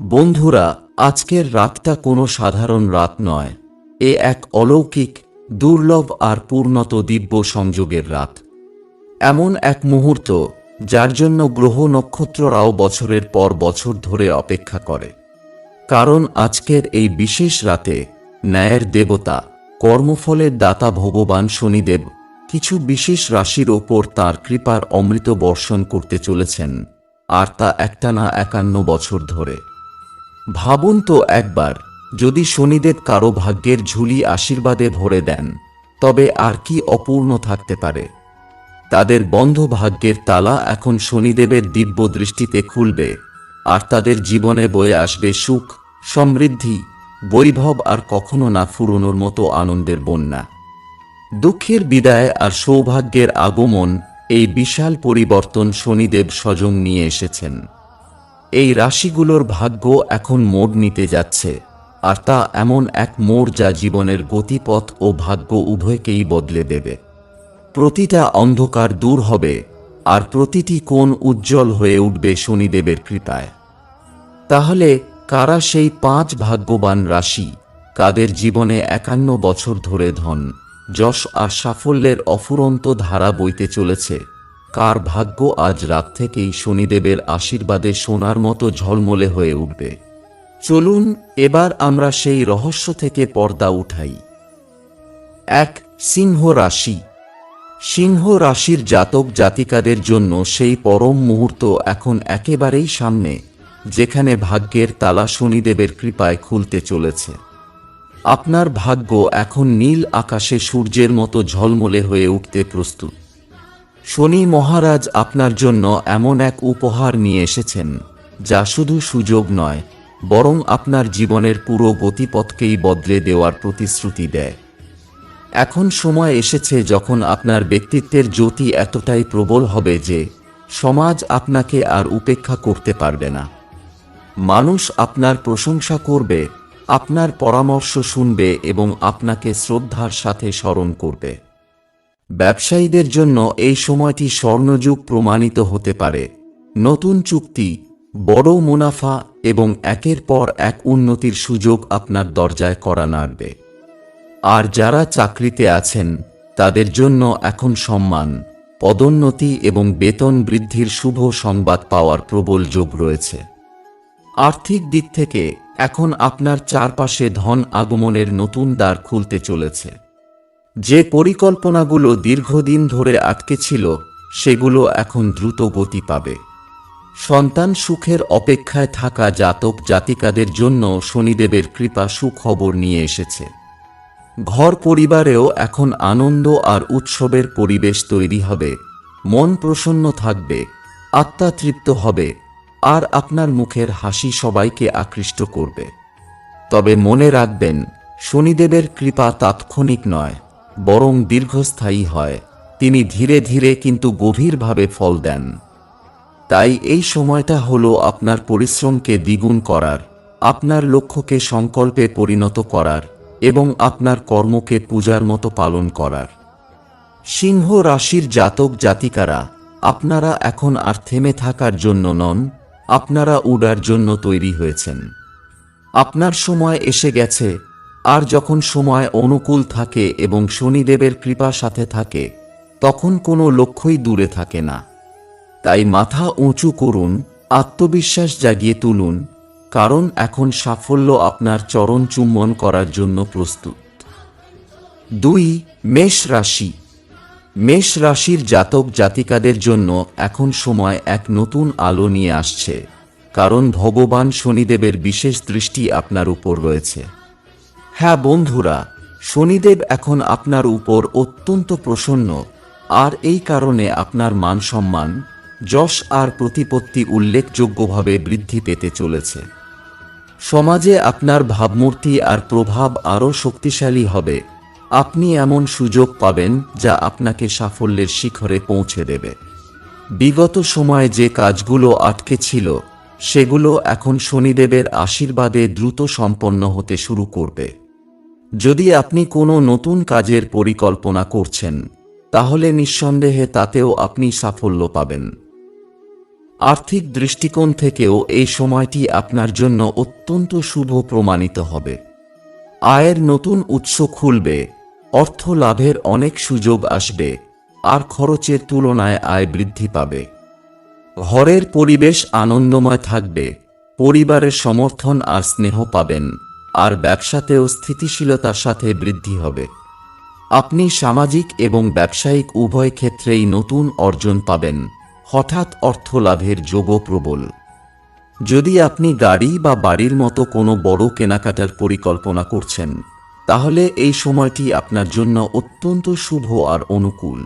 বন্ধুরা, আজকের রাতটা কোনো সাধারণ রাত নয়। এ এক অলৌকিক, দুর্লভ আর পূর্ণত দিব্য সংযোগের রাত। এমন এক মুহূর্ত, যার জন্য গ্রহ নক্ষত্ররাও বছরের পর বছর ধরে অপেক্ষা করে। কারণ আজকের এই বিশেষ রাতে, ন্যায়ের দেবতা, কর্মফলের দাতা ভগবান শনিদেব, কিছু বিশেষ রাশির ওপর তার কৃপার অমৃত বর্ষণ করতে চলেছেন, আর তা একটানা একান্ন বছর ধরে। ভাবুন তো একবার, যদি শনিদেব কারও ভাগ্যের ঝুলি আশীর্বাদে ভরে দেন, তবে আর কি অপূর্ণ থাকতে পারে? তাদের বন্ধ ভাগ্যের তালা এখন শনিদেবের দিব্য দৃষ্টিতে খুলবে, আর তাদের জীবনে বয়ে আসবে সুখ, সমৃদ্ধি, বৈভব আর কখনো না ফুরোনোর মতো আনন্দের বন্যা। দুঃখের বিদায় আর সৌভাগ্যের আগমন এই বিশাল পরিবর্তন শনিদেব স্বজং নিয়ে এসেছেন। এই রাশিগুলোর ভাগ্য এখন মোড় নিতে যাচ্ছে, আর তা এমন এক মোড় যা জীবনের গতিপথ ও ভাগ্য উভয়কেই বদলে দেবে। প্রতিটা অন্ধকার দূর হবে, আর প্রতিটি কোণ উজ্জ্বল হয়ে উঠবে শনিদেবের কৃপায়। তাহলে কারা সেই পাঁচ ভাগ্যবান রাশি, কাদের জীবনে একান্ন বছর ধরে ধন, যশ আর সাফল্যের অফুরন্ত ধারা বইতে চলেছে? কার ভাগ্য আজ রাত থেকেই শনিদেবের আশীর্বাদে সোনার মতো ঝলমলে হয়ে উঠবে। চলুন, এবার আমরা সেই রহস্য থেকে পর্দা উঠাই। এক সিংহ রাশি। সিংহ রাশির জাতক জাতিকাদের জন্য সেই পরম মুহূর্ত এখন একেবারেই সামনে, যেখানে ভাগ্যের তালা শনিদেবের কৃপায় খুলতে চলেছে। আপনার ভাগ্য এখন নীল আকাশে সূর্যের মতো ঝলমলে হয়ে উঠতে প্রস্তুত। শনি মহারাজ আপনার জন্য এমন এক উপহার নিয়ে এসেছেন, যা শুধু সুযোগ নয়, বরং আপনার জীবনের পুরো গতিপথকেই বদলে দেওয়ার প্রতিশ্রুতি দেয়। এখন সময় এসেছে যখন আপনার ব্যক্তিত্বের জ্যোতি এতটাই প্রবল হবে যে সমাজ আপনাকে আর উপেক্ষা করতে পারবে না। মানুষ আপনার প্রশংসা করবে, আপনার পরামর্শ শুনবে এবং আপনাকে শ্রদ্ধার সাথে স্মরণ করবে। ব্যবসায়ীদের জন্য এই সময়টি স্বর্ণযুগ প্রমাণিত হতে পারে। নতুন চুক্তি, বড় মুনাফা এবং একের পর এক উন্নতির সুযোগ আপনার দরজায় করা নাড়বে। আর যারা চাকরিতে আছেন, তাদের জন্য এখন সম্মান, পদোন্নতি এবং বেতন বৃদ্ধির শুভ সংবাদ পাওয়ার প্রবল যোগ রয়েছে। আর্থিক দিক থেকে এখন আপনার চারপাশে ধন আগমনের নতুন দ্বার খুলতে চলেছে। যে পরিকল্পনাগুলো দীর্ঘদিন ধরে আটকে ছিল, সেগুলো এখন দ্রুত গতি পাবে। সন্তান সুখের অপেক্ষায় থাকা জাতক জাতিকাদের জন্য শনিদেবের কৃপা সুখবর নিয়ে এসেছে। ঘর পরিবারেও এখন আনন্দ আর উৎসবের পরিবেশ তৈরি হবে, মন প্রসন্ন থাকবে, আত্মা তৃপ্ত হবে, আর আপনার মুখের হাসি সবাইকে আকৃষ্ট করবে। তবে মনে রাখবেন, শনিদেবের কৃপা তাৎক্ষণিক নয়। বরং দীর্ঘস্থায়ী হয়। তিনি ধীরে ধীরে কিন্তু গভীরভাবে ফল দেন। তাই এই সময়টা হলো আপনার পরিশ্রমকে দ্বিগুণ করার, আপনার লক্ষ্যকে সংকল্পে পরিণত করার এবং আপনার কর্মকে পূজার মতো পালন করার। সিংহ রাশির জাতক জাতিকারা, আপনারা এখন আর থেমে থাকার জন্য নন, আপনারা উড়ার জন্য তৈরি হয়েছেন। আপনার সময় এসে গেছে আর যখন সময় অনুকূল থাকে এবং শনিদেবের কৃপা সাথে থাকে, তখন কোনো লক্ষ্যই দূরে থাকে না। তাই মাথা উঁচু করুন, আত্মবিশ্বাস জাগিয়ে তুলুন, কারণ এখন সাফল্য আপনার চরণ চুম্বন করার জন্য প্রস্তুত। দুই, মেষ রাশি। মেষ রাশির জাতক জাতিকাদের জন্য এখন সময় এক নতুন আলো নিয়ে আসছে, কারণ ভগবান শনিদেবের বিশেষ দৃষ্টি আপনার উপর রয়েছে। হ্যাঁ বন্ধুরা, শনিদেব এখন আপনার উপর অত্যন্ত প্রসন্ন। আর এই কারণে আপনার মান সম্মান যশ আর প্রতিপত্তি উল্লেখযোগ্যভাবে বৃদ্ধি পেতে চলেছে। সমাজে আপনার ভাবমূর্তি আর প্রভাব আরও শক্তিশালী হবে। আপনি এমন সুযোগ পাবেন যা আপনাকে সাফল্যের শিখরে পৌঁছে দেবে। বিগত সময়ে যে কাজগুলো আটকে ছিল, সেগুলো এখন শনিদেবের আশীর্বাদে দ্রুত সম্পন্ন হতে শুরু করবে। যদি আপনি কোনো নতুন কাজের পরিকল্পনা করছেন, তাহলে নিঃসন্দেহে তাতেও আপনি সাফল্য পাবেন। আর্থিক দৃষ্টিকোণ থেকেও এই সময়টি আপনার জন্য অত্যন্ত শুভ প্রমাণিত হবে। আয়ের নতুন উৎস খুলবে, অর্থ লাভের অনেক সুযোগ আসবে, আর খরচের তুলনায় আয় বৃদ্ধি পাবে। ঘরের পরিবেশ আনন্দময় থাকবে, পরিবারের সমর্থন আর স্নেহ পাবেন। আর ব্যবসাতেও স্থিতিশীলতার সাথে বৃদ্ধি হবে। আপনি সামাজিক এবং ব্যবসায়িক উভয় ক্ষেত্রেই নতুন অর্জন পাবেন। হঠাৎ অর্থ লাভের যোগও প্রবল। যদি আপনি গাড়ি বা বাড়ির মতো কোনো বড় কেনাকাটার পরিকল্পনা করছেন, তাহলে এই সময়টি আপনার জন্য অত্যন্ত শুভ আর অনুকূল।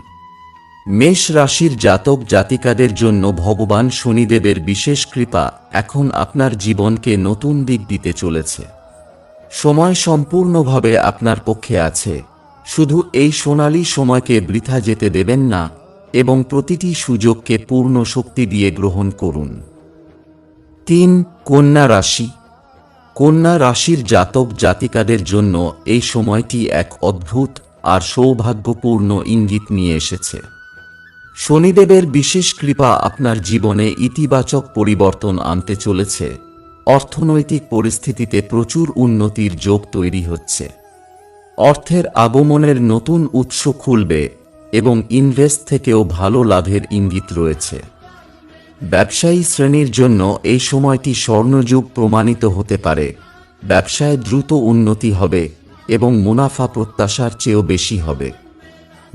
মেষ রাশির জাতক জাতিকাদের জন্য ভগবান শনিদেবের বিশেষ কৃপা এখন আপনার জীবনকে নতুন দিক দিতে চলেছে। সময় সম্পূর্ণভাবে আপনার পক্ষে আছে। শুধু এই সোনালী সময়কে বৃথা যেতে দেবেন না, এবং প্রতিটি সুযোগকে পূর্ণ শক্তি দিয়ে গ্রহণ করুন। তিন, কন্যা রাশি। কন্যা রাশির জাতক জাতিকাদের জন্য এই সময়টি এক অদ্ভুত আর সৌভাগ্যপূর্ণ ইঙ্গিত নিয়ে এসেছে। শনিদেবের বিশেষ কৃপা আপনার জীবনে ইতিবাচক পরিবর্তন আনতে চলেছে। অর্থনৈতিক পরিস্থিতিতে প্রচুর উন্নতির যোগ তৈরি হচ্ছে। অর্থের আগমনের নতুন উৎস খুলবে এবং ইনভেস্ট থেকেও ভালো লাভের ইঙ্গিত রয়েছে। ব্যবসায়ী শ্রেণির জন্য এই সময়টি স্বর্ণযুগ প্রমাণিত হতে পারে। ব্যবসায় দ্রুত উন্নতি হবে এবং মুনাফা প্রত্যাশার চেয়েও বেশি হবে।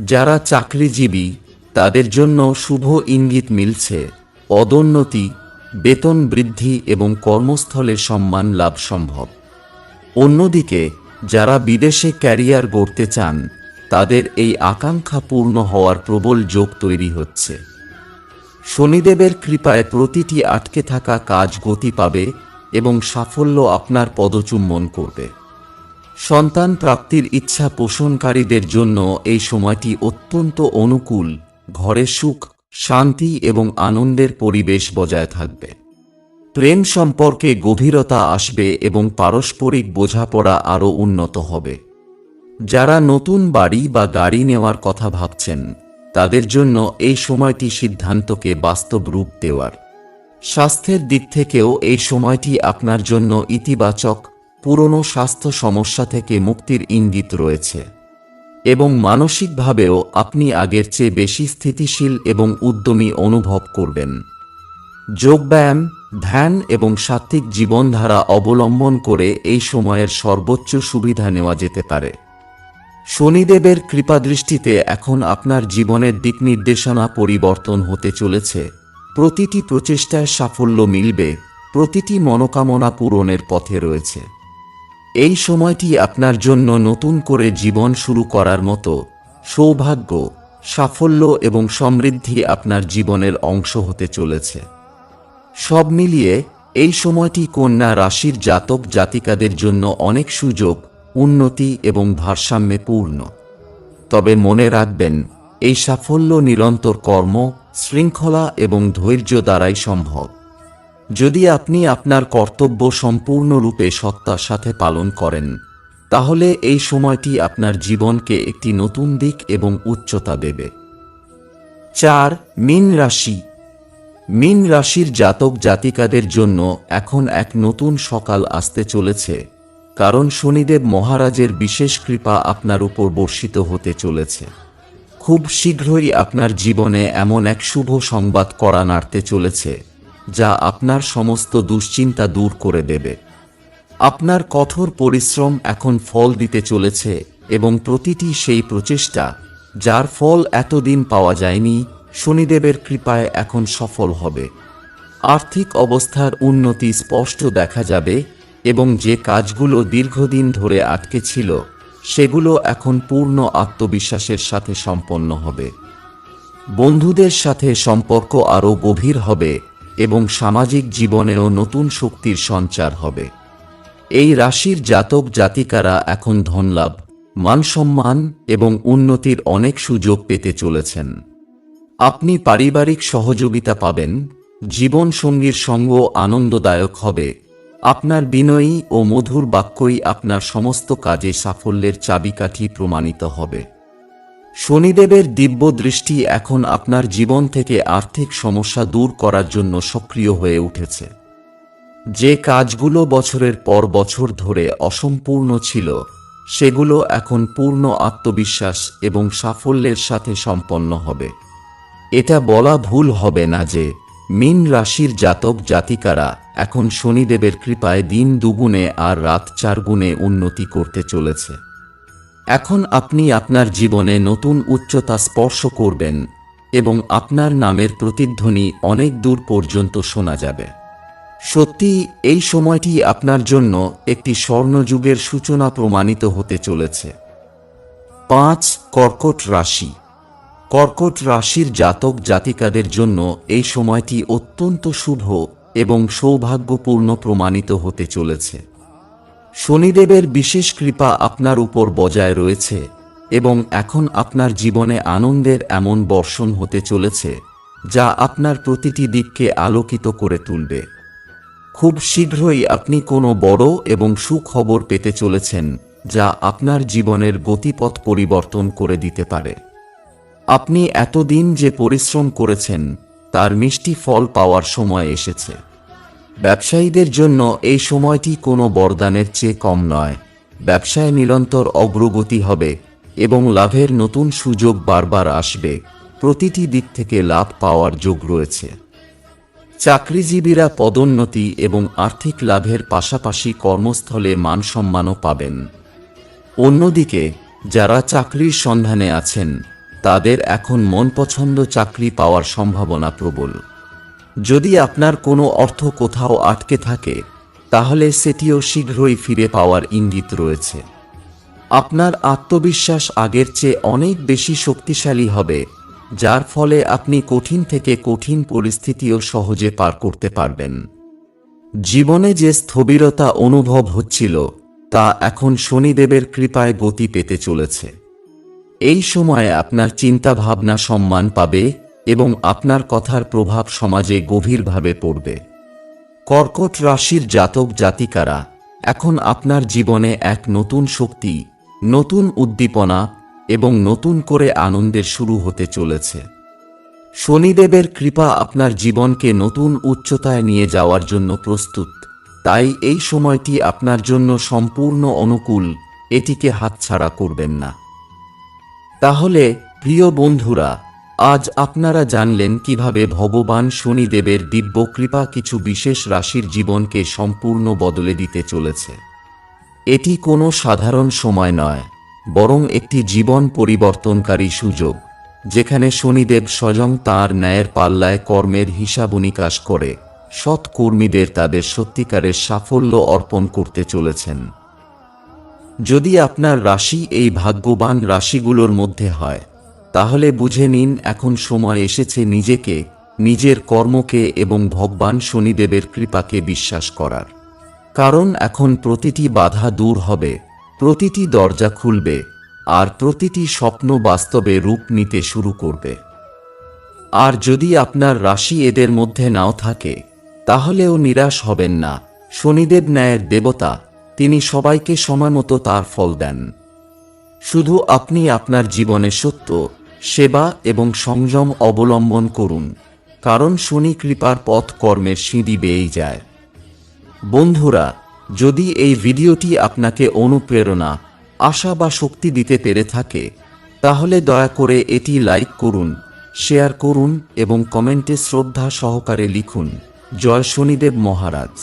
যারা চাকরিজীবী, তাদের জন্য শুভ ইঙ্গিত মিলছে। পদোন্নতি বেতন বৃদ্ধি এবং কর্মস্থলে সম্মান লাভ সম্ভব। অন্যদিকে, যারা বিদেশে ক্যারিয়ার গড়তে চান, তাদের এই আকাঙ্ক্ষা পূর্ণ হওয়ার প্রবল যোগ তৈরি হচ্ছে। শনিদেবের কৃপায় প্রতিটি আটকে থাকা কাজ গতি পাবে এবং সাফল্য আপনার পদচুম্বন করবে। সন্তান প্রাপ্তির ইচ্ছা পোষণকারীদের জন্য এই সময়টি অত্যন্ত অনুকূল, ঘরে সুখ শান্তি এবং আনন্দের পরিবেশ বজায় থাকবে। প্রেম সম্পর্কে গভীরতা আসবে এবং পারস্পরিক বোঝাপড়া আরও উন্নত হবে। যারা নতুন বাড়ি বা গাড়ি নেওয়ার কথা ভাবছেন, তাদের জন্য এই সময়টি সিদ্ধান্তকে বাস্তব রূপ দেওয়ার। স্বাস্থ্যের দিক থেকেও এই সময়টি আপনার জন্য ইতিবাচক, পুরনো স্বাস্থ্য সমস্যা থেকে মুক্তির ইঙ্গিত রয়েছে। এবং মানসিকভাবেও আপনি আগের চেয়ে বেশি স্থিতিশীল এবং উদ্যমী অনুভব করবেন। যোগব্যায়াম ধ্যান এবং সাত্ত্বিক জীবনধারা অবলম্বন করে এই সময়ের সর্বোচ্চ সুবিধা নেওয়া যেতে পারে। শনিদেবের কৃপাদৃষ্টিতে এখন আপনার জীবনের দিক নির্দেশনা পরিবর্তন হতে চলেছে। প্রতিটি প্রচেষ্টায় সাফল্য মিলবে, প্রতিটি মনোকামনা পূরণের পথে রয়েছে। এই সময়টি আপনার জন্য নতুন করে জীবন শুরু করার মতো সৌভাগ্য, সাফল্য এবং সমৃদ্ধি আপনার জীবনের অংশ হতে চলেছে। সব মিলিয়ে এই সময়টি কন্যা রাশির জাতক জাতিকাদের জন্য অনেক সুযোগ, উন্নতি এবং ভারসাম্যে পূর্ণ। তবে মনে রাখবেন, এই সাফল্য নিরন্তর কর্ম, শৃঙ্খলা এবং ধৈর্য দ্বারাই সম্ভব। যদি আপনি আপনার কর্তব্য সম্পূর্ণরূপে সত্তার সাথে পালন করেন, তাহলে এই সময়টি আপনার জীবনকে একটি নতুন দিক এবং উচ্চতা দেবে। চার, মিন রাশি। মিন রাশির জাতক জাতিকাদের জন্য এখন এক নতুন সকাল আসতে চলেছে, কারণ শনিদেব মহারাজের বিশেষ কৃপা আপনার উপর বর্ষিত হতে চলেছে। খুব শীঘ্রই আপনার জীবনে এমন এক শুভ সংবাদ করা নাড়তে চলেছে যা আপনার সমস্ত দুশ্চিন্তা দূর করে দেবে। আপনার কঠোর পরিশ্রম এখন ফল দিতে চলেছে এবং প্রতিটি সেই প্রচেষ্টা, যার ফল এতদিন পাওয়া যায়নি, শনিদেবের কৃপায় এখন সফল হবে। আর্থিক অবস্থার উন্নতি স্পষ্ট দেখা যাবে এবং যে কাজগুলো দীর্ঘদিন ধরে আটকে ছিল, সেগুলো এখন পূর্ণ আত্মবিশ্বাসের সাথে সম্পন্ন হবে। বন্ধুদের সাথে সম্পর্ক আরও গভীর হবে এবং সামাজিক জীবনেও নতুন শক্তির সঞ্চার হবে। এই রাশির জাতক জাতিকারা এখন ধনলাভ, মানসম্মান এবং উন্নতির অনেক সুযোগ পেতে চলেছেন। আপনি পারিবারিক সহযোগিতা পাবেন জীবন সঙ্গীর সঙ্গ আনন্দদায়ক হবে, আপনার বিনয়ী ও মধুর বাক্যই আপনার সমস্ত কাজে সাফল্যের চাবিকাঠি প্রমাণিত হবে। শনিদেবের দিব্য দৃষ্টি এখন আপনার জীবন থেকে আর্থিক সমস্যা দূর করার জন্য সক্রিয় হয়ে উঠেছে। যে কাজগুলো বছরের পর বছর ধরে অসম্পূর্ণ ছিল, সেগুলো এখন পূর্ণ আত্মবিশ্বাস এবং সাফল্যের সাথে সম্পন্ন হবে। এটা বলা ভুল হবে না যে, মিন রাশির জাতক জাতিকারা এখন শনিদেবের কৃপায় দিন দুগুণে আর রাত চার গুণে উন্নতি করতে চলেছে। এখন আপনি আপনার জীবনে নতুন উচ্চতা স্পর্শ করবেন, এবং আপনার নামের প্রতিধ্বনি অনেক দূর পর্যন্ত শোনা যাবে। সত্যি, এই সময়টি আপনার জন্য একটি স্বর্ণযুগের সূচনা প্রমাণিত হতে চলেছে। পাঁচ, কর্কট রাশি। কর্কট রাশির জাতক জাতিকাদের জন্য এই সময়টি অত্যন্ত শুভ এবং সৌভাগ্যপূর্ণ প্রমাণিত হতে চলেছে। শনিদেবের বিশেষ কৃপা আপনার উপর বজায় রয়েছে এবং এখন আপনার জীবনে আনন্দের এমন বর্ষণ হতে চলেছে, যা আপনার প্রতিটি দিককে আলোকিত করে তুলবে। খুব শীঘ্রই আপনি কোনো বড় এবং সুখবর পেতে চলেছেন, যা আপনার জীবনের গতিপথ পরিবর্তন করে দিতে পারে। আপনি এতদিন যে পরিশ্রম করেছেন, তার মিষ্টি ফল পাওয়ার সময় এসেছে। ব্যবসায়ীদের জন্য এই সময়টি কোনো বরদানের চেয়ে কম নয়। ব্যবসায় নিরন্তর অগ্রগতি হবে এবং লাভের নতুন সুযোগ বারবার আসবে। প্রতিটি দিক থেকে লাভ পাওয়ার যোগ রয়েছে। চাকরিজীবীরা পদোন্নতি এবং আর্থিক লাভের পাশাপাশি কর্মস্থলে মানসম্মানও পাবেন। অন্যদিকে, যারা চাকরির সন্ধানে আছেন, তাদের এখন মনপছন্দ চাকরি পাওয়ার সম্ভাবনা প্রবল। যদি আপনার কোনো অর্থ কোথাও আটকে থাকে, তাহলে সেটিও শীঘ্রই ফিরে পাওয়ার ইঙ্গিত রয়েছে। আপনার আত্মবিশ্বাস আগের চেয়ে অনেক বেশি শক্তিশালী হবে, যার ফলে আপনি কঠিন থেকে কঠিন পরিস্থিতিও সহজে পার করতে পারবেন। জীবনে যে স্থবিরতা অনুভব হচ্ছিল, তা এখন শনিদেবের কৃপায় গতি পেতে চলেছে। এই সময়ে আপনার চিন্তাভাবনা সম্মান পাবে এবং আপনার কথার প্রভাব সমাজে গভীরভাবে পড়বে। কর্কট রাশির জাতক জাতিকারা, এখন আপনার জীবনে এক নতুন শক্তি, নতুন উদ্দীপনা এবং নতুন করে আনন্দের শুরু হতে চলেছে। শনিদেবের কৃপা আপনার জীবনকে নতুন উচ্চতায় নিয়ে যাওয়ার জন্য প্রস্তুত। তাই এই সময়টি আপনার জন্য সম্পূর্ণ অনুকূল, এটিকে হাতছাড়া করবেন না। তাহলে, প্রিয় বন্ধুরা আজ আপনারা জানলেন কীভাবে ভগবান শনিদেবের দিব্য কৃপা কিছু বিশেষ রাশির জীবনকে সম্পূর্ণ বদলে দিতে চলেছে। এটি কোনো সাধারণ সময় নয়, বরং একটি জীবন পরিবর্তনকারী সুযোগ, যেখানে শনিদেব স্বয়ং তাঁর ন্যায়ের পাল্লায় কর্মের হিসাব নিকাশ করে সৎ কর্মীদের তাদের সত্যিকারের সাফল্য অর্পণ করতে চলেছেন। যদি আপনার রাশি এই ভাগ্যবান রাশিগুলোর মধ্যে হয় তাহলে বুঝে নিন, এখন সময় এসেছে নিজেকে, নিজের কর্মকে এবং ভগবান শনিদেবের কৃপাকে বিশ্বাস করার। কারণ এখন প্রতিটি বাধা দূর হবে, প্রতিটি দরজা খুলবে, আর প্রতিটি স্বপ্ন বাস্তবে রূপ নিতে শুরু করবে। আর যদি আপনার রাশি এদের মধ্যে নাও থাকে, তাহলেও নিরাশ হবেন না। শনিদেব ন্যায়ের দেবতা, তিনি সবাইকে সময়মতো তার ফল দেন। শুধু আপনি আপনার জীবনে সত্য সেবা এবং সংযম অবলম্বন করুন, কারণ শনি কৃপার পথ কর্মের সিঁড়ি বেয়েই যায়। বন্ধুরা, যদি এই ভিডিওটি আপনাকে অনুপ্রেরণা, আশা বা শক্তি দিতে পেরে থাকে, তাহলে দয়া করে এটি লাইক করুন, শেয়ার করুন এবং কমেন্টে শ্রদ্ধা সহকারে লিখুন, জয় শনিদেব মহারাজ।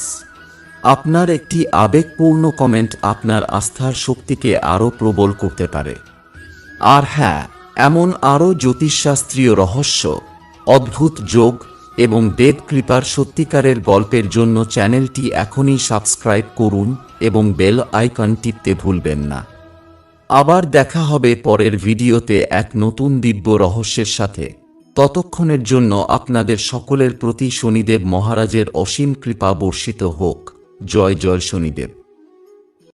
আপনার একটি আবেগপূর্ণ কমেন্ট আপনার আস্থার শক্তিকে আরও প্রবল করতে পারে। আর হ্যাঁ এমন আরও জ্যোতিষশাস্ত্রীয় রহস্য, অদ্ভুত যোগ এবং দেব কৃপার সত্যিকারের গল্পের জন্য চ্যানেলটি এখনই সাবস্ক্রাইব করুন এবং বেল আইকন টিপতে ভুলবেন না। আবার দেখা হবে পরের ভিডিওতে এক নতুন দিব্য রহস্যের সাথে। ততক্ষণের জন্য আপনাদের সকলের প্রতি শনিদেব মহারাজের অসীম কৃপা বর্ষিত হোক। জয় জয় শনিদেব।